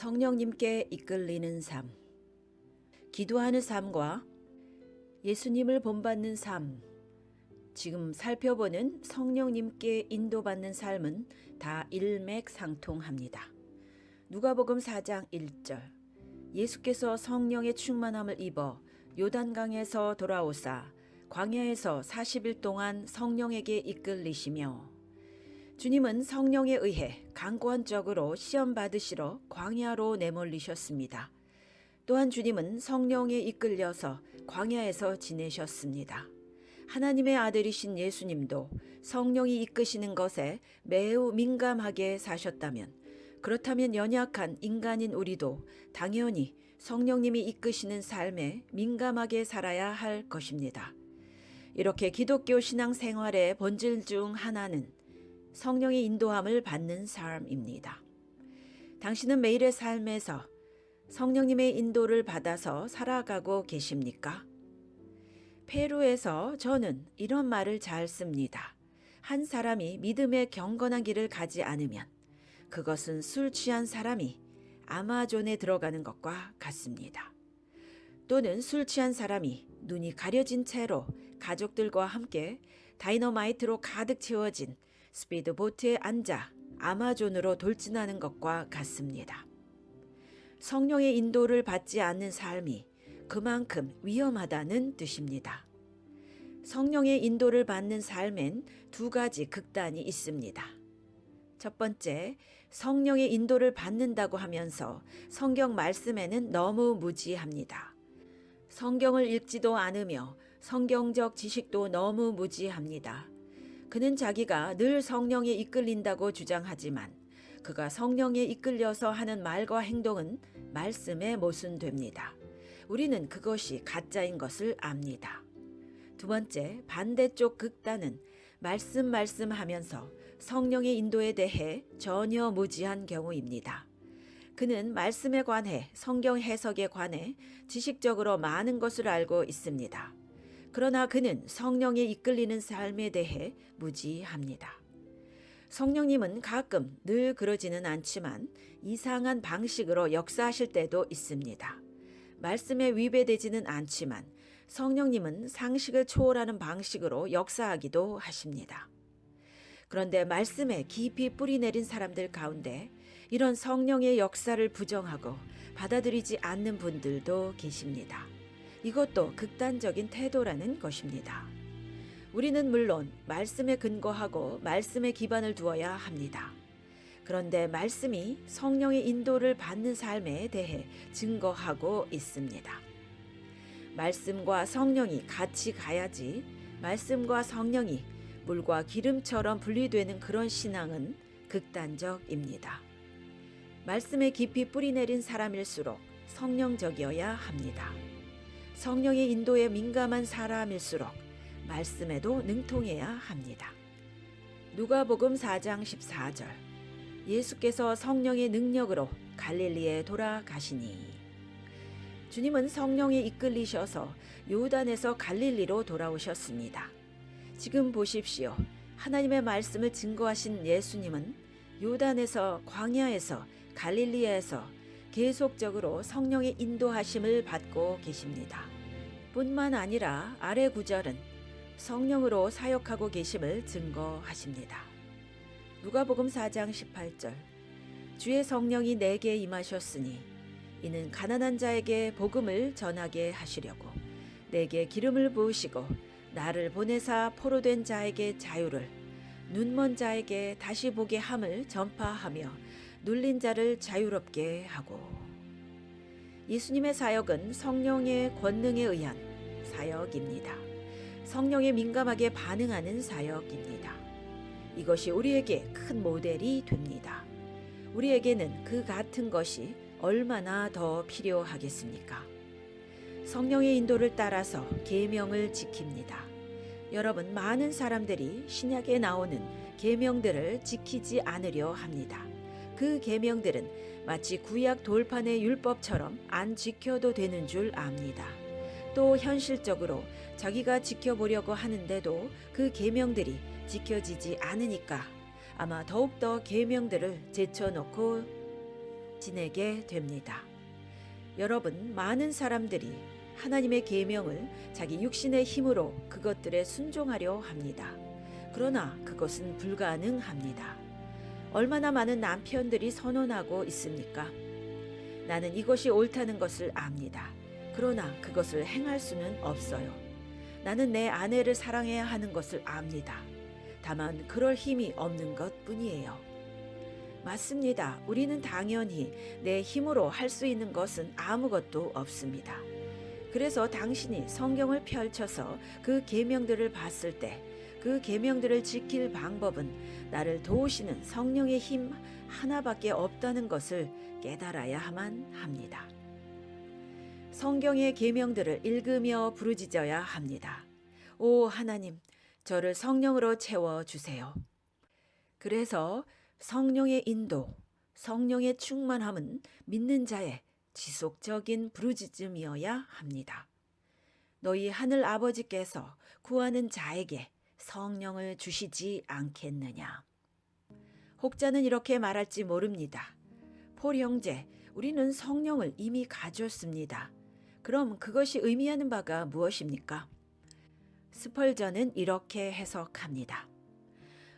성령님께 이끌리는 삶. 기도하는 삶과 예수님을 본받는 삶. 지금 살펴보는 성령님께 인도받는 삶은 다 일맥상통합니다. 누가복음 4장 1절. 예수께서 성령의 충만함을 입어 요단강에서 돌아오사 광야에서 40일 동안 성령에게 이끌리시며 주님은 성령에 의해 강권적으로 시험 받으시러 광야로 내몰리셨습니다. 또한 주님은 성령에 이끌려서 광야에서 지내셨습니다. 하나님의 아들이신 예수님도 성령이 이끄시는 것에 매우 민감하게 사셨다면 그렇다면 연약한 인간인 우리도 당연히 성령님이 이끄시는 삶에 민감하게 살아야 할 것입니다. 이렇게 기독교 신앙 생활의 본질 중 하나는 성령의 인도함을 받는 삶입니다. 당신은 매일의 삶에서 성령님의 인도를 받아서 살아가고 계십니까? 페루에서 저는 이런 말을 잘 씁니다. 한 사람이 믿음의 경건한 길을 가지 않으면 그것은 술 취한 사람이 아마존에 들어가는 것과 같습니다. 또는 술 취한 사람이 눈이 가려진 채로 가족들과 함께 다이너마이트로 가득 채워진 스피드보트에 앉아 아마존으로 돌진하는 것과 같습니다. 성령의 인도를 받지 않는 삶이 그만큼 위험하다는 뜻입니다. 성령의 인도를 받는 삶엔 두 가지 극단이 있습니다. 첫 번째, 성령의 인도를 받는다고 하면서 성경 말씀에는 너무 무지합니다. 성경을 읽지도 않으며 성경적 지식도 너무 무지합니다. 그는 자기가 늘 성령에 이끌린다고 주장하지만 그가 성령에 이끌려서 하는 말과 행동은 말씀에 모순됩니다. 우리는 그것이 가짜인 것을 압니다. 두 번째, 반대쪽 극단은 말씀 말씀 하면서 성령의 인도에 대해 전혀 무지한 경우입니다. 그는 말씀에 관해 성경 해석에 관해 지식적으로 많은 것을 알고 있습니다. 그러나 그는 성령에 이끌리는 삶에 대해 무지합니다. 성령님은 가끔 늘 그러지는 않지만 이상한 방식으로 역사하실 때도 있습니다. 말씀에 위배되지는 않지만 성령님은 상식을 초월하는 방식으로 역사하기도 하십니다. 그런데 말씀에 깊이 뿌리 내린 사람들 가운데 이런 성령의 역사를 부정하고 받아들이지 않는 분들도 계십니다. 이것도 극단적인 태도라는 것입니다. 우리는 물론 말씀에 근거하고 말씀에 기반을 두어야 합니다. 그런데 말씀이 성령의 인도를 받는 삶에 대해 증거하고 있습니다. 말씀과 성령이 같이 가야지 말씀과 성령이 물과 기름처럼 분리되는 그런 신앙은 극단적입니다. 말씀에 깊이 뿌리 내린 사람일수록 성령적이어야 합니다. 성령의 인도에 민감한 사람일수록 말씀에도 능통해야 합니다. 누가복음 4장 14절 예수께서 성령의 능력으로 갈릴리에 돌아가시니 주님은 성령에 이끌리셔서 요단에서 갈릴리로 돌아오셨습니다. 지금 보십시오. 하나님의 말씀을 증거하신 예수님은 요단에서 광야에서 갈릴리에서 계속적으로 성령의 인도하심을 받고 계십니다. 뿐만 아니라 아래 구절은 성령으로 사역하고 계심을 증거하십니다. 누가복음 4장 18절 주의 성령이 내게 임하셨으니 이는 가난한 자에게 복음을 전하게 하시려고 내게 기름을 부으시고 나를 보내사 포로된 자에게 자유를 눈먼 자에게 다시 보게 함을 전파하며 눌린 자를 자유롭게 하고 예수님의 사역은 성령의 권능에 의한 사역입니다. 성령에 민감하게 반응하는 사역입니다. 이것이 우리에게 큰 모델이 됩니다. 우리에게는 그 같은 것이 얼마나 더 필요하겠습니까? 성령의 인도를 따라서 계명을 지킵니다. 여러분 많은 사람들이 신약에 나오는 계명들을 지키지 않으려 합니다. 그 계명들은 마치 구약 돌판의 율법처럼 안 지켜도 되는 줄 압니다. 또 현실적으로 자기가 지켜보려고 하는데도 그 계명들이 지켜지지 않으니까 아마 더욱더 계명들을 제쳐놓고 지내게 됩니다. 여러분, 많은 사람들이 하나님의 계명을 자기 육신의 힘으로 그것들에 순종하려 합니다. 그러나 그것은 불가능합니다. 얼마나 많은 남편들이 선언하고 있습니까? 나는 이것이 옳다는 것을 압니다. 그러나 그것을 행할 수는 없어요. 나는 내 아내를 사랑해야 하는 것을 압니다. 다만 그럴 힘이 없는 것 뿐이에요. 맞습니다. 우리는 당연히 내 힘으로 할 수 있는 것은 아무것도 없습니다. 그래서 당신이 성경을 펼쳐서 그 계명들을 봤을 때 그 계명들을 지킬 방법은 나를 도우시는 성령의 힘 하나밖에 없다는 것을 깨달아야만 합니다. 성경의 계명들을 읽으며 부르짖어야 합니다. 오 하나님, 저를 성령으로 채워 주세요. 그래서 성령의 인도, 성령의 충만함은 믿는 자의 지속적인 부르짖음이어야 합니다. 너희 하늘 아버지께서 구하는 자에게 성령을 주시지 않겠느냐. 혹자는 이렇게 말할지 모릅니다. 폴 형제, 우리는 성령을 이미 가졌습니다. 그럼 그것이 의미하는 바가 무엇입니까? 스펄전은 이렇게 해석합니다.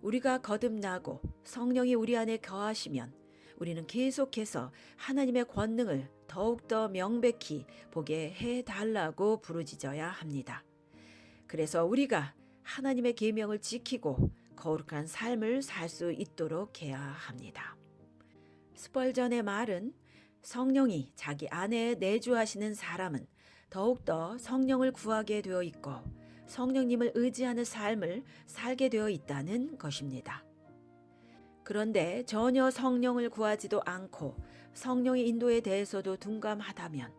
우리가 거듭나고 성령이 우리 안에 거하시면 우리는 계속해서 하나님의 권능을 더욱더 명백히 보게 해 달라고 부르짖어야 합니다. 그래서 우리가 하나님의 계명을 지키고 거룩한 삶을 살 수 있도록 해야 합니다. 스펄전의 말은 성령이 자기 안에 내주하시는 사람은 더욱더 성령을 구하게 되어 있고 성령님을 의지하는 삶을 살게 되어 있다는 것입니다. 그런데 전혀 성령을 구하지도 않고 성령의 인도에 대해서도 둔감하다면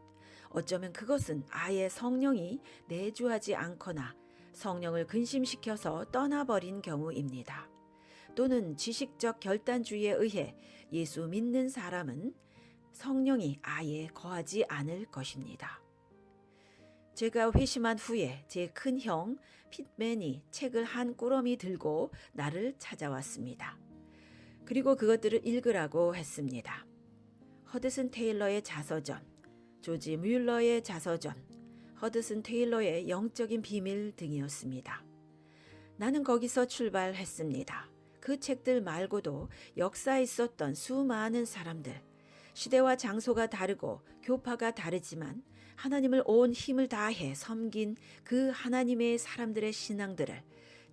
어쩌면 그것은 아예 성령이 내주하지 않거나 성령을 근심시켜서 떠나버린 경우입니다. 또는 지식적 결단주의에 의해 예수 믿는 사람은 성령이 아예 거하지 않을 것입니다. 제가 회심한 후에 제 큰 형 핏맨이 책을 한 꾸러미 들고 나를 찾아왔습니다. 그리고 그것들을 읽으라고 했습니다. 허드슨 테일러의 자서전, 조지 뮬러의 자서전, 허드슨 테일러의 영적인 비밀 등이었습니다. 나는 거기서 출발했습니다. 그 책들 말고도 역사에 있었던 수많은 사람들, 시대와 장소가 다르고 교파가 다르지만 하나님을 온 힘을 다해 섬긴 그 하나님의 사람들의 신앙들을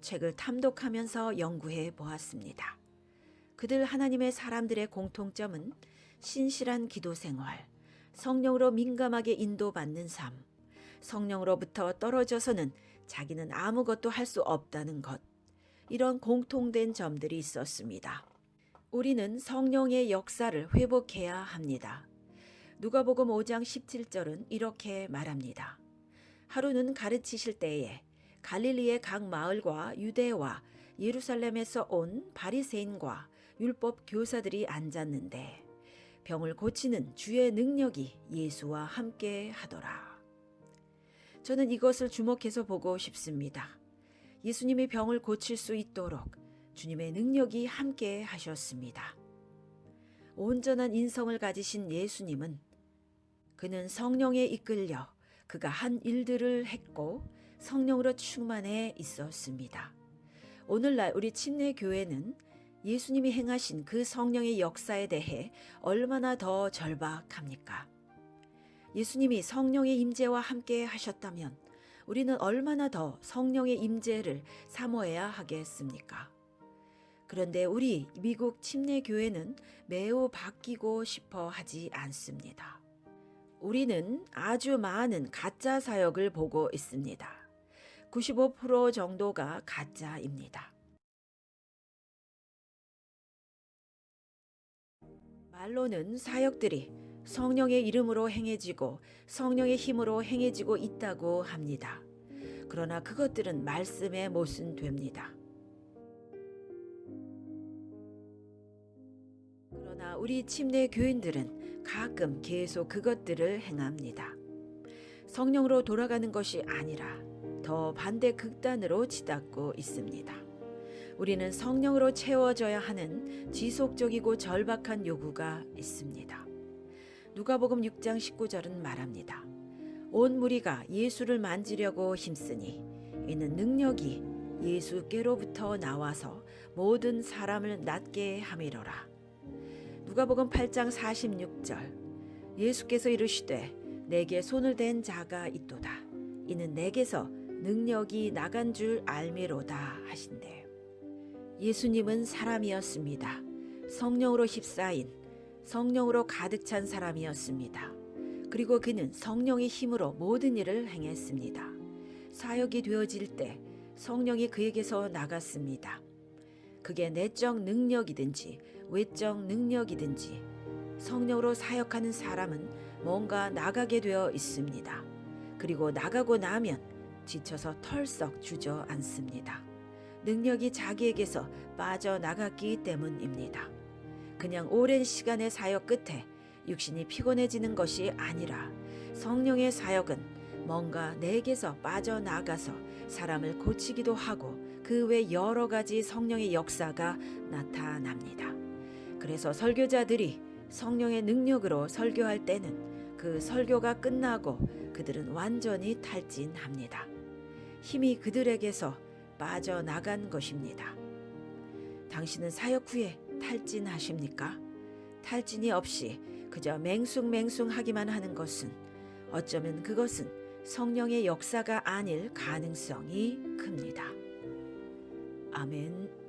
책을 탐독하면서 연구해 보았습니다. 그들 하나님의 사람들의 공통점은 신실한 기도 생활, 성령으로 민감하게 인도받는 삶, 성령으로부터 떨어져서는 자기는 아무것도 할 수 없다는 것. 이런 공통된 점들이 있었습니다. 우리는 성령의 역사를 회복해야 합니다. 누가복음 5장 17절은 이렇게 말합니다. 하루는 가르치실 때에 갈릴리의 각 마을과 유대와 예루살렘에서 온 바리새인과 율법 교사들이 앉았는데 병을 고치는 주의 능력이 예수와 함께 하더라. 저는 이것을 주목해서 보고 싶습니다. 예수님이 병을 고칠 수 있도록 주님의 능력이 함께 하셨습니다. 온전한 인성을 가지신 예수님은 그는 성령에 이끌려 그가 한 일들을 했고 성령으로 충만해 있었습니다. 오늘날 우리 침례 교회는 예수님이 행하신 그 성령의 역사에 대해 얼마나 더 절박합니까? 예수님이 성령의 임재와 함께 하셨다면 우리는 얼마나 더 성령의 임재를 사모해야 하겠습니까? 그런데 우리 미국 침례 교회는 매우 바뀌고 싶어 하지 않습니다. 우리는 아주 많은 가짜 사역을 보고 있습니다. 95% 정도가 가짜입니다. 말로는 사역들이 성령의 이름으로 행해지고 성령의 힘으로 행해지고 있다고 합니다. 그러나 그것들은 말씀에 못은 됩니다. 그러나 우리 침례 교인들은 가끔 계속 그것들을 행합니다. 성령으로 돌아가는 것이 아니라 더 반대 극단으로 치닫고 있습니다. 우리는 성령으로 채워져야 하는 지속적이고 절박한 요구가 있습니다. 누가복음 6장 19절은 말합니다. 온 무리가 예수를 만지려고 힘쓰니 이는 능력이 예수께로부터 나와서 모든 사람을 낫게 함이로라. 누가복음 8장 46절 예수께서 이르시되 내게 손을 댄 자가 있도다. 이는 내게서 능력이 나간 줄 알미로다 하신대. 예수님은 사람이었습니다. 성령으로 휩싸인 성령으로 가득 찬 사람이었습니다. 그리고 그는 성령의 힘으로 모든 일을 행했습니다. 사역이 되어질 때 성령이 그에게서 나갔습니다. 그게 내적 능력이든지 외적 능력이든지 성령으로 사역하는 사람은 뭔가 나가게 되어 있습니다. 그리고 나가고 나면 지쳐서 털썩 주저앉습니다. 능력이 자기에게서 빠져나갔기 때문입니다. 그냥 오랜 시간의 사역 끝에 육신이 피곤해지는 것이 아니라 성령의 사역은 뭔가 내게서 빠져나가서 사람을 고치기도 하고 그 외 여러 가지 성령의 역사가 나타납니다. 그래서 설교자들이 성령의 능력으로 설교할 때는 그 설교가 끝나고 그들은 완전히 탈진합니다. 힘이 그들에게서 빠져나간 것입니다. 당신은 사역 후에 탈진하십니까? 탈진이 없이 그저 맹숭맹숭하기만 하는 것은 어쩌면 그것은 성령의 역사가 아닐 가능성이 큽니다. 아멘.